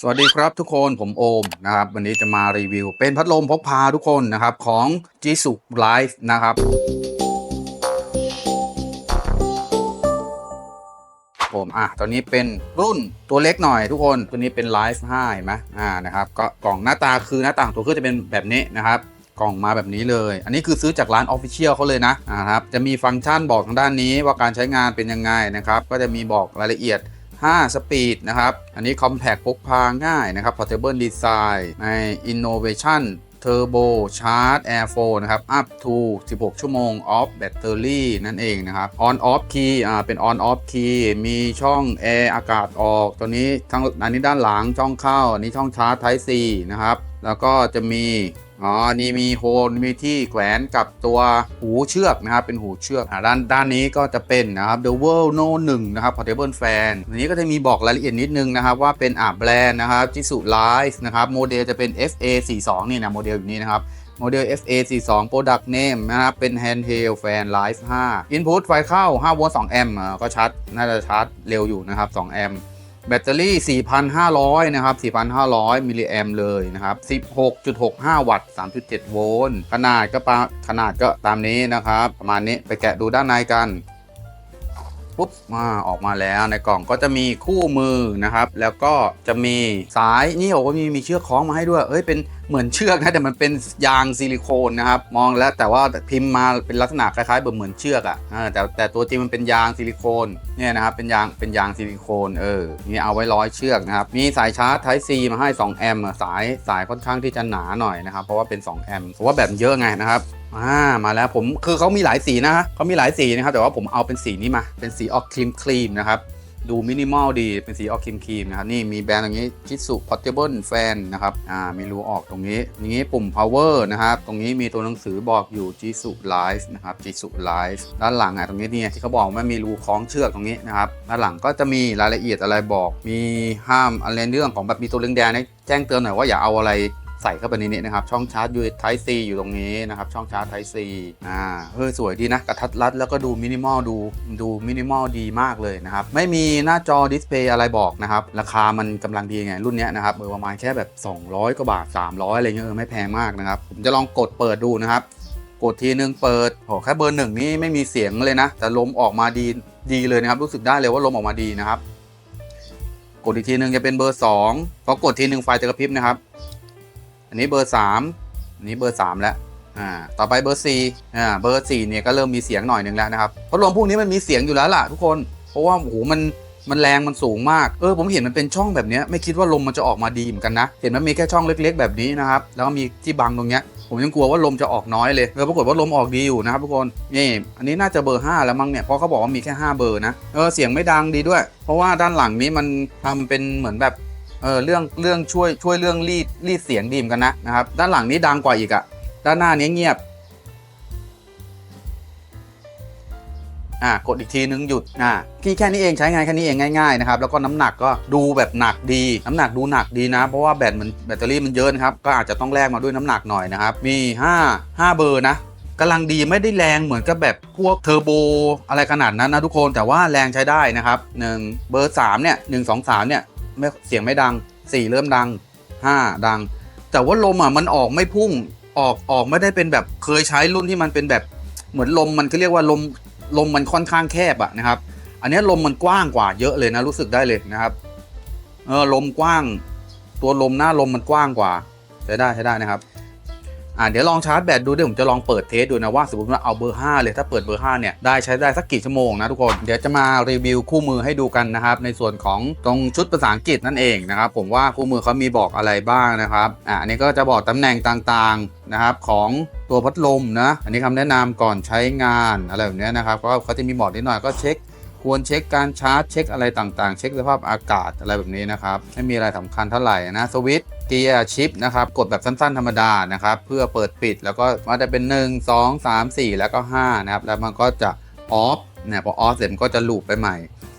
สวัสดีครับทุกคนผมโอมนะครับวันนี้จะมารีวิว เป็นพัดลมพกพาทุกคนนะครับของ j i s u Life นะครับ ผมอะตอนนี้เป็นรุ่นตัวเล็กหน่อยทุกคนตัวนี้เป็น Life 5เห็นไหมอ่านะครับก็กล่องหน้าตาคือหน้าต่างตัวเครื่องจะเป็นแบบนี้นะครับกล่องมาแบบนี้เลย อันนี้คือซื้อจากร้าน Official เขาเลยนะอ่าครับ จะมีฟังก์ชันบอกทางด้านนี้ว่าการใช้งานเป็นยังไงนะครับ ก็จะมีบอกรายละเอียด 5 สปีดนะครับ อันนี้ Compact พกพาง่ายนะครับ Portable Design ใน Innovation Turbo Charge Air Flow นะครับ up to 16 ชั่วโมง off battery นั่นเองนะครับ on off key อ่าเป็น on off key มีช่องแอร์อากาศออก ตัวนี้ทั้งอันนี้ด้านหลังช่องเข้า อันนี้ช่องชาร์จ Type C นะครับ แล้วก็จะมี อ๋อ นี่มีโฮลมีที่แขวนกับตัวหูเชือกนะครับ เป็นหูเชือกด้านด้านนี้ก็จะเป็นนะครับ The World No 1 นะครับ Portable Fan อันนี้ก็จะมีบอกรายละเอียดนิดนึงนะครับว่าเป็นอ่าแบรนด์นะครับ Jisu Life นะครับโมเดลจะเป็น FA 4 2 นี่นะโมเดลอยู่นี่นะครับโมเดล FA 4 2 Product Name นะครับ เป็น Handheld Fan Life 5 Input ไฟเข้า5โวลต์2แอมป์อ่าก็ชาร์จน่าจะชาร์จเร็วอยู่นะครับ2แอมป์ แบตเตอรี่ 4,500 นะครับ 4,500 มิลลิแอมเลยนะครับ 16.65 วัตต์ 3.7 โวลต์ ขนาดก็ปาขนาดก็ตามนี้นะครับ ประมาณนี้ไปแกะดูด้านในกัน ปุ๊บมาออกมาแล้วในกล่องก็จะมีคู่มือนะครับ แล้วก็จะมีสายนี่โอ้มีมีเชือกคล้องมาให้ด้วย เอ้ยเป็นเหมือนเชือกนะแต่มันเป็นยางซิลิโคนนะครับ มองแล้วแต่ว่าพิมพ์มาเป็นลักษณะคล้ายๆแบบเหมือนเชือกอะ่ะแต่แต่ตัวจริงมันเป็นยางซิลิโคนเนี่ยนะครับเป็นยางเป็นยางซิลิโคนเออนี่เอาไว้ร้อยเชือกนะครับมีสายชาร์จ Type C มาให้2แอมป์สายสายค่อนข้างที่จะหนาหน่อยนะครับเพราะว่าเป็น2แอมป์เพราะว่าแบบเยอะไงนะครับอ่ามาแล้วผมคือเขามีหลายสีนะฮะเขามีหลายสีนะครับ แต่ว่าผมเอาเป็นสีนี้มา เป็นสีออกครีมครีมนะครับ ดูมินิมอลดีเป็นสีออกครีมครีมนะครับนี่มีแบรนด์อย่างนี้จิสุ Portable Fan นะครับอ่ามีรูออกตรงนี้อย่างนี้ปุ่ม power นะครับ ตรงนี้มีตัวหนังสือบอกอยู่จิสุ Life นะครับจิสุ Life ด้านหลังอะตรงนี้เนี่ยที่เขาบอกว่ามีรูคล้องเชือกตรงนี้นะครับด้านหลังก็จะมีรายละเอียดอะไรบอก มีห้ามอะไรเรื่องของแบบมีตัวเรื่องแดงๆเนี่แจ้งเตือนหน่อยว่าอย่าเอาอะไร ใส่เข้าไปในนี้นะครับ ช่องชาร์จ USB Type C อยู่ตรงนี้นะครับ ช่องชาร์จ Type C อ่าเฮ้ยสวยดีนะ กระทัดรัดแล้วก็ดูมินิมอลดูดูมินิมอลดีมากเลยนะครับ ไม่มีหน้าจอดิสเพย์อะไรบอกนะครับ ราคามันกำลังดีไง รุ่นนี้นะครับเออประมาณแค่แบบ 200กว่าบาท 300 อะไรเงี้ยเออไม่แพงมากนะครับ ผมจะลองกดเปิดดูนะครับ กดทีนึงเปิดโหแค่เบอร์หนึ่งนี่ไม่มีเสียงเลยนะ แต่ลมออกมาดีดีเลยนะครับ รู้สึกได้เลยว่าลมออกมาดีนะครับ กดอีกทีนึงจะเป็นเบอร์2พอกดทีนึงไฟจะกระพริบนะครับ นนี้เบอร์สามอันนี้เบอร์สามแล้วอ่าต่อไปเบอร์สี่อ่าเบอร์สี่เนี่ยก็เริ่มมีเสียงหน่อยหนึ่งแล้วนะครับพัดลมพวกนี้มันมีเสียงอยู่แล้วล่ะทุกคน เพราะว่าโอ้โหมันมันแรงมันสูงมากเออผมเห็นมันเป็นช่องแบบเนี้ยไม่คิดว่าลมมันจะออกมาดีเหมือนกันนะ เห็นมันมีแค่ช่องเล็ก ๆ แบบนี้นะครับแล้วก็มีที่บังตรงเนี้ยผมยังกลัวว่าลมจะออกน้อยเลยเออปรากฏว่าลมออกดีอยู่นะครับทุกคนนี่อันนี้น่าจะเบอร์ 5 แล้วมั้งเนี่ยเพราะเขาบอกว่ามีแค่ 5 เบอร์นะเออเสียงไม่ดังดีด้วย เพราะว่าด้านหลังนี้มันทำเป็นเหมือนแบบ ออเรื่องเรื่องช่วยช่วยเรื่องรีดรีดเสียงดีมกันนะนะครับ ด้านหลังนี้ดังกว่าอีกอะด้านหน้านี้เงียบอ่ากดอีกทีนึงหยุดอ่าที่แค่นี้เองใช้งานแค่นี้เองง่ายๆนะครับแล้วก็น้ำหนักก็ดูแบบหนักดี น้ำหนักดูหนักดีนะ เพราะว่าแบตมันแบตเตอรี่มันเยอะนะครับก็อาจจะต้องแลกมาด้วยน้ำหนักหน่อยนะครับมี 5 5 เบอร์นะกำลังดีไม่ได้แรงเหมือนกับแบบพวกเทอร์โบอะไรขนาดนั้นนะทุกคนแต่ว่าแรงใช้ได้นะครับหนึ่งเบอร์3เนี่ยหนึ่งสองสามเนี่ย ไม่เสียงไม่ดังสี่เริ่มดังห้าดัง แต่ว่าลมอะมันออกไม่พุ่งออกออกไม่ได้เป็นแบบเคยใช้รุ่นที่มันเป็นแบบเหมือนลมมันก็เรียกว่าลมลมมันค่อนข้างแคบอะนะครับ อันนี้ลมมันกว้างกว่าเยอะเลยนะรู้สึกได้เลยนะครับเออลมกว้าง ตัวลมหน้าลมมันกว้างกว่าใช้ได้ใช้ได้นะครับ อ่าเดี๋ยวลองชาร์จแบตดูเดี๋ยวผมจะลองเปิดเทสดูนะว่าสมมติว่าเอาเบอร์ 5 เลยถ้าเปิดเบอร์ 5 เนี่ยได้ใช้ได้สักกี่ชั่วโมงนะทุกคนเดี๋ยวจะมารีวิวคู่มือให้ดูกันนะครับในส่วนของตรงชุดภาษาอังกฤษนั่นเองนะครับผมว่าคู่มือเขามีบอกอะไรบ้างนะครับอ่านนี้ก็จะบอกตำแหน่งต่างๆนะครับของตัวพัดลมนะอันนี้คำแนะนำก่อนใช้งานอะไรแบบเนี้ยนะครับก็เขาจะมีบอกนิดหน่อยก็เช็ค ควรเช็คการชาร์จเช็คอะไรต่างๆ เช็คสภาพอากาศอะไรแบบนี้นะครับไม่มีอะไรสำคัญเท่าไหร่นะสวิตช์เกียร์ชิปนะครับกดแบบสั้นๆธรรมดานะครับเพื่อเปิดปิดแล้วก็มันจะเป็น 1 2 3 4 แล้วก็5นะครับแล้วมันก็จะออฟเนี่ยพอออฟเสร็จก็จะลูปไปใหม่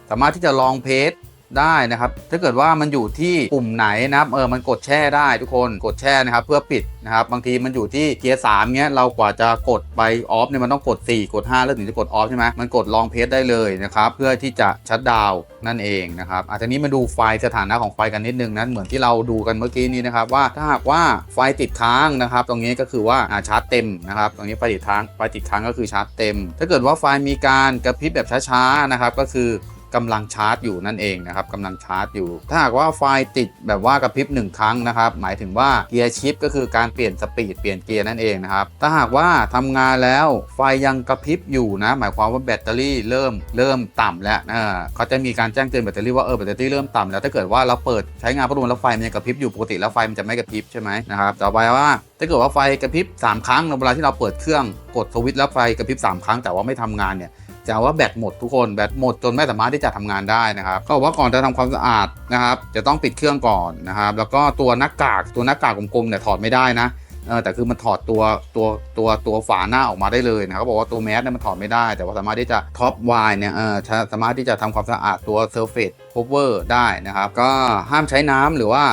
สามารถที่จะลองเพจ ได้นะครับ ถ้าเกิดว่ามันอยู่ที่ปุ่มไหนนะครับเออมันกดแช่ได้ทุกคนกดแช่นะครับ เพื่อปิดนะครับบางทีมันอยู่ที่เกียร์สามเงี้ยเรากว่าจะกดไปออฟเนี่ยมันต้องกด 4 กด 5 แล้วถึงจะกดออฟใช่ไหมมันกดลองเพจได้เลยนะครับเพื่อที่จะชัดดาวน์นั่นเองนะครับอาจจะนี้มาดูไฟสถานะของไฟกันนิดนึงนะเหมือนที่เราดูกันเมื่อกี้นี้นะครับว่าถ้าหากว่าไฟติดค้างนะครับ ตรงนี้ก็คือว่าอ่าชาร์จเต็มนะครับตรงนี้ไฟติดค้างไฟติดค้างก็คือชาร์จเต็ม ถ้าเกิดว่าไฟมีการกระพริบแบบช้าๆนะครับก็คือ กำลังชาร์จอยู่นั่นเองนะครับกำลังชาร์จอยู่ ถ้าหากว่าไฟติดแบบว่ากระพริบหนึ่งครั้งนะครับ หมายถึงว่าเกียร์ชิปก็คือการเปลี่ยนสปีดเปลี่ยนเกียร์นั่นเองนะครับ ถ้าหากว่าทำงานแล้วไฟยังกระพริบอยู่นะ หมายความว่าแบตเตอรี่เริ่มเริ่มต่ำแล้วนะเขาจะมีการแจ้งเตือนแบตเตอรี่ว่าเออแบตเตอรี่เริ่มต่ำแล้วถ้าเกิดว่าเราเปิดใช้งานพัดลมแล้วไฟมันยังกระพริบอยู่ปกติแล้วไฟมันจะไม่กระพริบใช่ไหมนะครับต่อไปว่าถ้าเกิดว่าไฟกระพริบ3 ครั้งในเวลาที่เราเปิดเครื่องกดสวิตช์แล้วไฟกระพริบ3 ครั้งแต่ว่าไม่ทำงานเนี่ย จะว่าแบตหมดทุกคนแบตหมดจนไม่สามารถที่จะทำงานได้นะครับก็บอกว่าก่อนจะทำความสะอาดนะครับจะต้องปิดเครื่องก่อนนะครับ แล้วก็ตัวหน้ากากตัวหน้ากากกลมๆเนี่ยถอดไม่ได้นะเออแต่คือมันถอดตัวตัวตัวตัวฝาหน้าออกมาได้เลยนะครับเขาบอกว่าตัวแมสเนี่ยมันถอดไม่ได้ แต่ว่าสามารถที่จะท็อปไวเนี่ยเออสามารถที่จะทำความสะอาดตัว Surface Cover ได้นะครับ ก็ห้ามใช้น้ำหรือว่า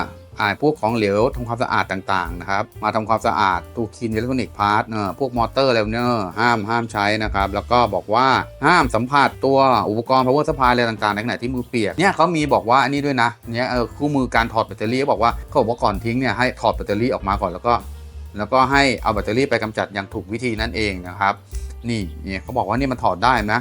พวกของเหลวทำความสะอาดต่างๆนะครับมาทำความสะอาดตู้คินอิเล็กทรอนิกส์พาร์ทเนอพวกมอเตอร์อะไรเนี่ยห้ามห้ามใช้นะครับแล้วก็บอกว่าห้ามสัมผัสตัวอุปกรณ์ power supply อะไรต่างๆในขณะที่มือเปียกเนี่ยเขามีบอกว่าอันนี้ด้วยนะเนี่ยเออคู่มือการถอดแบตเตอรี่บอกว่าเขาบอกว่าก่อนทิ้งเนี่ยให้ถอดแบตเตอรี่ออกมาก่อนแล้วก็ แล้วก็ให้เอาแบตเตอรี่ไปกำจัดอย่างถูกวิธีนั่นเองนะครับนี่เนี่ยเขาบอกว่านี่มันถอดได้นะ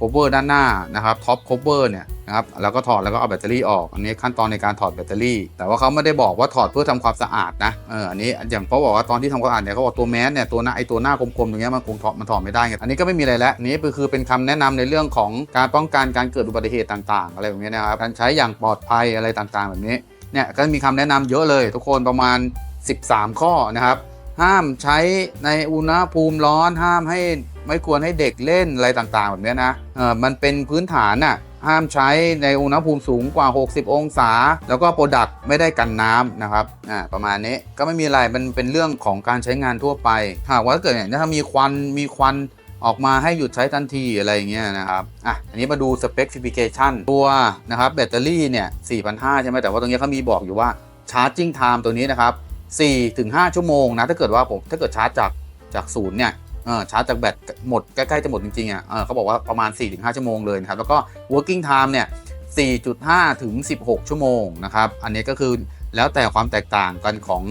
cover ด้านหน้านะครับท็อป cover เนี่ยนะครับแล้วก็ถอดแล้วก็เอาแบตเตอรี่ออก อันนี้ขั้นตอนในการถอดแบตเตอรี่ แต่ว่าเขาไม่ได้บอกว่าถอดเพื่อทำความสะอาดนะเอออันนี้อย่างเขาบอกว่าตอนที่ทำความสะอาดเนี่ยเขาบอกตัวแมสเนี่ยตัวหน้าไอตัวหน้ากลมๆตรงเนี้ยมันคงถอดมันถอดไม่ได้ไงอันนี้ก็ไม่มีอะไรแล้วนี้คือเป็นคำแนะนำในเรื่องของการป้องกันการเกิดอุบัติเหตุต่างๆ อะไรแบบนี้นะครับการใช้อย่างปลอดภัยอะไรต่างๆ แบบนี้เนี่ยก็มีคำแนะนำเยอะเลย ทุกคนประมาณ 13 ข้อนะครับห้ามใช้ในอุณหภูมิร้อนห้ามให้ ไม่ควรให้เด็กเล่นอะไรต่างๆ แบบนี้นะเออมันเป็นพื้นฐานน่ะห้ามใช้ในอุณหภูมิสูงกว่า 60 องศา แล้วก็โปรดักต์ไม่ได้กันน้ำนะครับอ่าประมาณนี้ก็ไม่มีอะไรมันเป็นเรื่องของการใช้งานทั่วไป หากว่าเกิดเนี่ยถ้ามีควันมีควันออกมาให้หยุดใช้ทันทีอะไรอย่างเงี้ยนะครับ อะ อันนี้มาดู specification ตัวนะครับแบตเตอรี่เนี่ย 4,500 ใช่ไหมแต่ว่าตรงนี้เขามีบอกอยู่ว่า charging time ตัวนี้นะครับ4ถึง5ชั่วโมงนะ ถ้าเกิดว่าผมถ้าเกิดชาร์จจากจากศูนย์เนี่ย เออชาร์จจากแบตหมดใกล้ๆจะหมดจริงๆอะเออเขาบอกว่าประมาณ 4-5 ชั่วโมงเลยนะครับ แล้วก็ working time เนี่ย 4.5 ถึง 16 ชั่วโมงนะครับ อันนี้ก็คือแล้วแต่ความแตกต่างกันของ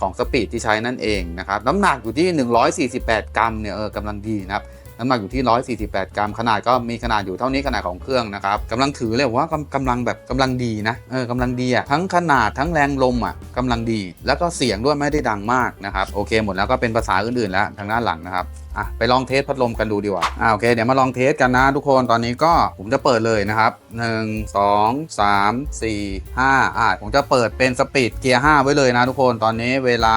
ของสปีดที่ใช้นั่นเองนะครับ น้ำหนักอยู่ที่ 148 กรัมเนี่ยเออกำลังดีนะครับ น้ำหนักอยู่ที่ 148 กรัม ขนาดก็มีขนาดอยู่เท่านี้ขนาดของเครื่องนะครับกำลังถือเลยว่ากำกำลังแบบกำลังดีนะเออกำลังดีอะทั้งขนาดทั้งแรงลมอะกำลังดี แล้วก็เสียงด้วยไม่ได้ดังมากนะครับโอเค หมดแล้วก็เป็นภาษาอื่นๆแล้วทางด้านหลังนะครับอะไปลองเทสพัดลมกันดูดีกว่าอ่าโอเคเดี๋ยวมาลองเทสกันนะทุกคนตอนนี้ก็ผมจะเปิดเลยนะครับ 1 2 3 4 5อ่าผมจะเปิดเป็นสปีดเกียร์5ไว้เลยนะทุกคนตอนนี้เวลา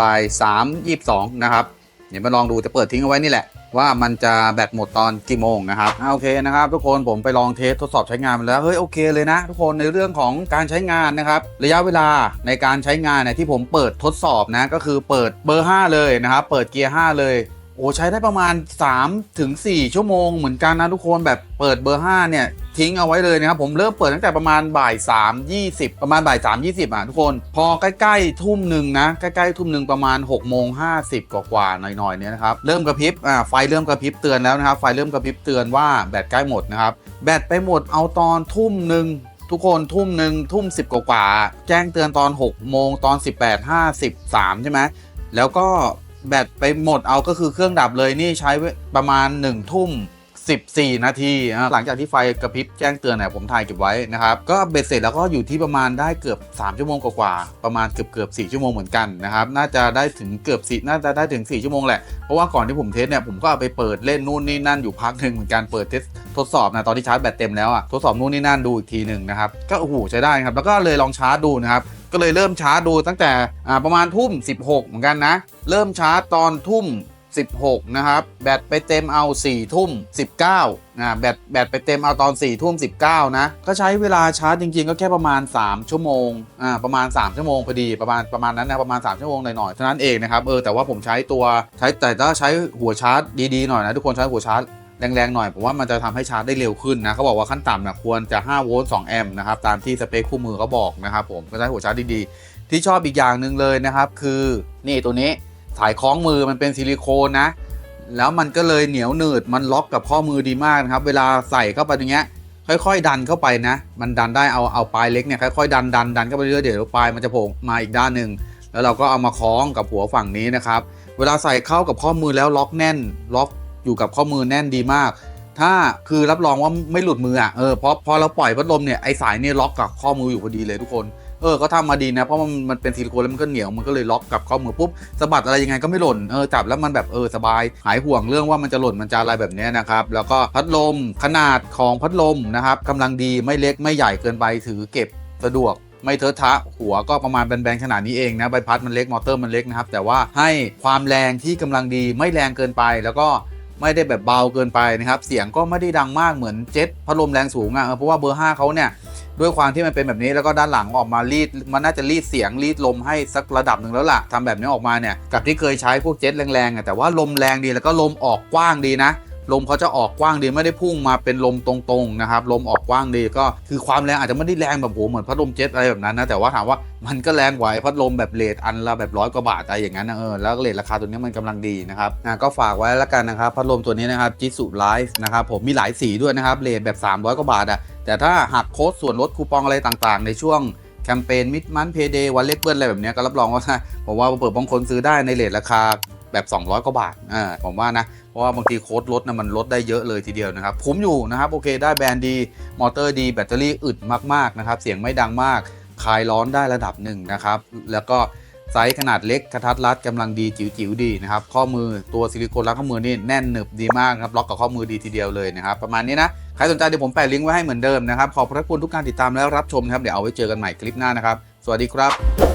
บ่าย3 22นะครับเดี๋ยวมาลองดูจะเปิดทิ้งเอาไว้นี่แหละ ว่ามันจะแบตหมดตอนกี่โมงนะครับอโอเคนะครับ ทุกคนผมไปลองเทสทดสอบใช้งานมาแล้วเฮ้ยโอเคเลยนะ ทุกคนในเรื่องของการใช้งานนะครับระยะเวลาในการใช้งานเนี่ยที่ผมเปิดทดสอบนะก็คือเปิดเบอร์ 5 เลยนะครับเปิดเกียร์ 5 เลยโอ้ใช้ได้ประมาณ3ถึง4ชั่วโมงเหมือนกันนะทุกคนแบบเปิดเบอร์ 5 เนี่ย ทิ้งเอาไว้เลยนะครับผมเริ่มเปิดตั้งแต่ประมาณบ่าย3 20 ประมาณบ่าย3 20อะทุกคน พอใกล้ๆทุ่มหนึ่งนะใกล้ๆทุ่มหนึ่งประมาณ6โมง50 กว่าๆหน่อยๆเนี่ยนะครับเริ่มกระพริบอ่าไฟเริ่มกระพริบเตือนแล้วนะครับไฟเริ่มกระพริบเตือนว่าแบตใกล้หมดนะครับแบตไปหมดเอาตอนทุ่มหนึ่งทุกคนทุ่มหนึ่งทุ่ม 10 กว่าๆแจ้งเตือนตอน 6 โมงตอน 18 53 ใช่ไหมแล้วก็แบตไปหมดเอาก็คือเครื่องดับเลยนี่ใช้ประมาณ 1 ทุ่ม 14 นาทีอะหลังจากที่ไฟกระพริบแจ้งเตือนเนี่ยผมถ่ายเก็บไว้นะครับ ก็เบ็ดเสร็จแล้วก็อยู่ที่ประมาณได้เกือบ 3 ชั่วโมงกว่าๆประมาณเกือบเกือบ4ชั่วโมงเหมือนกันนะครับ น่าจะได้ถึงเกือบ4น่าจะได้ถึง 4 ชั่วโมงแหละ เพราะว่าก่อนที่ผมเทสเนี่ยผมก็เอาไปเปิดเล่นนู่นนี่นั่นอยู่พักหนึ่งเหมือนกันเปิดเทสทดสอบนะตอนที่ชาร์จแบตเต็มแล้วอะทดสอบนู่นนี่นั่นดูอีกทีหนึ่งนะครับก็โอ้โหใช้ได้ครับแล้วก็เลยลองชาร์จดูนะครับก็เลยเริ่มชาร์จดูตั้งแต่ประมาณทุ่ม 16 เหมือนกันนะ เริ่มชาร์จตอนทุ่ม 16 นะครับ แบตไปเต็มเอา 4 ทุ่ม 19นะแบตแบตไปเต็มเอาตอน 4 ทุ่ม 19 นะ ก็ใช้เวลาชาร์จจริงๆ ก็แค่ประมาณ 3 ชั่วโมงอ่าประมาณ 3 ชั่วโมงพอดีประมาณประมาณนั้นนะประมาณ 3 ชั่วโมงหน่อยๆเท่านั้นเองนะครับเออแต่ว่าผมใช้ตัวใช้แต่ถ้าใช้หัวชาร์จดีๆหน่อยนะทุกคนใช้หัวชาร์จแรงๆหน่อยผมว่ามันจะทำให้ชาร์จได้เร็วขึ้นนะเขาบอกว่าขั้นต่ำนะควรจะ 5 โวลต์ 2 แอมป์นะครับตามที่สเปคคู่มือเขาบอกนะครับผมก็ได้หัวชาร์จดีๆ ที่ชอบอีกอย่างหนึ่งเลยนะครับคือนี่ตัวนี้ สายคล้องมือมันเป็นซิลิโคนนะ แล้วมันก็เลยเหนียวหนืดมันล็อกกับข้อมือดีมากนะครับ เวลาใส่เข้าไปอย่างเงี้ย ค่อย ๆ ดันเข้าไปนะ มันดันได้เอาเอาปลายเล็กเนี่ยค่อยๆดันดันดันเข้าไปเรื่อยๆเดี๋ยวปลายมันจะโผล่มาอีกด้านหนึ่งแล้วเราก็เอามาคล้องกับหัวฝั่งนี้นะครับ เวลาใส่เข้ากับข้อมือแล้วล็อกแน่น ล็อกอยู่กับข้อมือแน่นดีมาก ถ้าคือรับรองว่าไม่หลุดมืออะเออเพราะพอเราปล่อยพัดลมเนี่ยไอสายเนี่ยล็อกกับข้อมืออยู่พอดีเลยทุกคน เออก็ทำมาดีนะ เพราะมันมันเป็นซิลิโคนแล้วมันก็เหนียวมันก็เลยล็อกกับข้อมือปุ๊บสะบัดอะไรยังไงก็ไม่หล่นเออจับแล้วมันแบบเออสบาย หายห่วงเรื่องว่ามันจะหล่นมันจะอะไรแบบนี้นะครับแล้วก็พัดลมขนาดของพัดลมนะครับกำลังดีไม่เล็กไม่ใหญ่เกินไปถือเก็บสะดวกไม่เทอะทะหัวก็ประมาณแบนๆขนาดนี้เองนะใบพัดมันเล็กมอเตอร์มันเล็กนะครับแต่ว่าให้ความแรงที่กำลังดีไม่แรงเกินไปแล้วก็ ไม่ได้แบบเบาเกินไปนะครับ เสียงก็ไม่ได้ดังมากเหมือนเจ็ตพัดลมแรงสูงอะ่ะเพราะว่าเบอร์ 5เขาเนี่ยด้วยความที่มันเป็นแบบนี้แล้วก็ด้านหลังออกมารีดมันน่าจะรีดเสียงรีดลมให้สักระดับหนึ่งแล้วล่ะทำแบบนี้ออกมาเนี่ยกับที่เคยใช้พวกเจ็ตแรงๆอะแต่ว่าลมแรงดีแล้วก็ลมออกกว้างดีนะ ลมเขาจะออกกว้างดีไม่ได้พุ่งมาเป็นลมตรงๆนะครับลมออกกว้างดีก็คือความแรงอาจจะไม่ได้แรงแบบโหเหมือนพัดลมเจ็ตอะไรแบบนั้นนะแต่ว่าถามว่ามันก็แรงไหวพัดลมแบบเลทอันละแบบร้อยกว่าบาทอะไรอย่างนั้นนะเออแล้วเลทราคาตัวนี้มันกำลังดีนะครับนะก็ฝากไว้แล้วกันนะครับพัดลมตัวนี้นะครับจิสุไลฟ์นะครับผมมีหลายสีด้วยนะครับเลทแบบ 300 กว่าบาทอะแต่ถ้าหักโค้ดส่วนลดคูปองอะไรต่างๆ ในช่วงแคมเปญมิดมันเพย์เดย์วันเล็กเบิ้ลอะไรแบบนี้ก็รับรองว่าผมว่าเปิดบางคนซื้อได้ในเลทราคา แบบ 200 กว่าบาทอ่าผมว่านะ เพราะว่าบางทีโค้ดลดนะมันลดได้เยอะเลยทีเดียวนะครับคุ้มอยู่นะครับโอเคได้แบรนด์ดี มอเตอร์ดี แบตเตอรี่อึดมากๆนะครับเสียงไม่ดังมากคลายร้อนได้ระดับหนึ่งนะครับแล้วก็ไซส์ขนาดเล็กกระทัดรัดกำลังดีจิ๋วๆดีนะครับข้อมือตัวซิลิโคนรัดข้อมือนี่แน่นหนึบดีมากครับล็อกกับข้อมือดีทีเดียวเลยนะครับประมาณนี้นะใครสนใจเดี๋ยวผมแปะลิงก์ไว้ให้เหมือนเดิมนะครับขอบพระคุณทุกการติดตามและรับชมนะครับเดี๋ยวเอาไว้เจอกันใหม่คลิปหน้านะครับสวัสดีครับ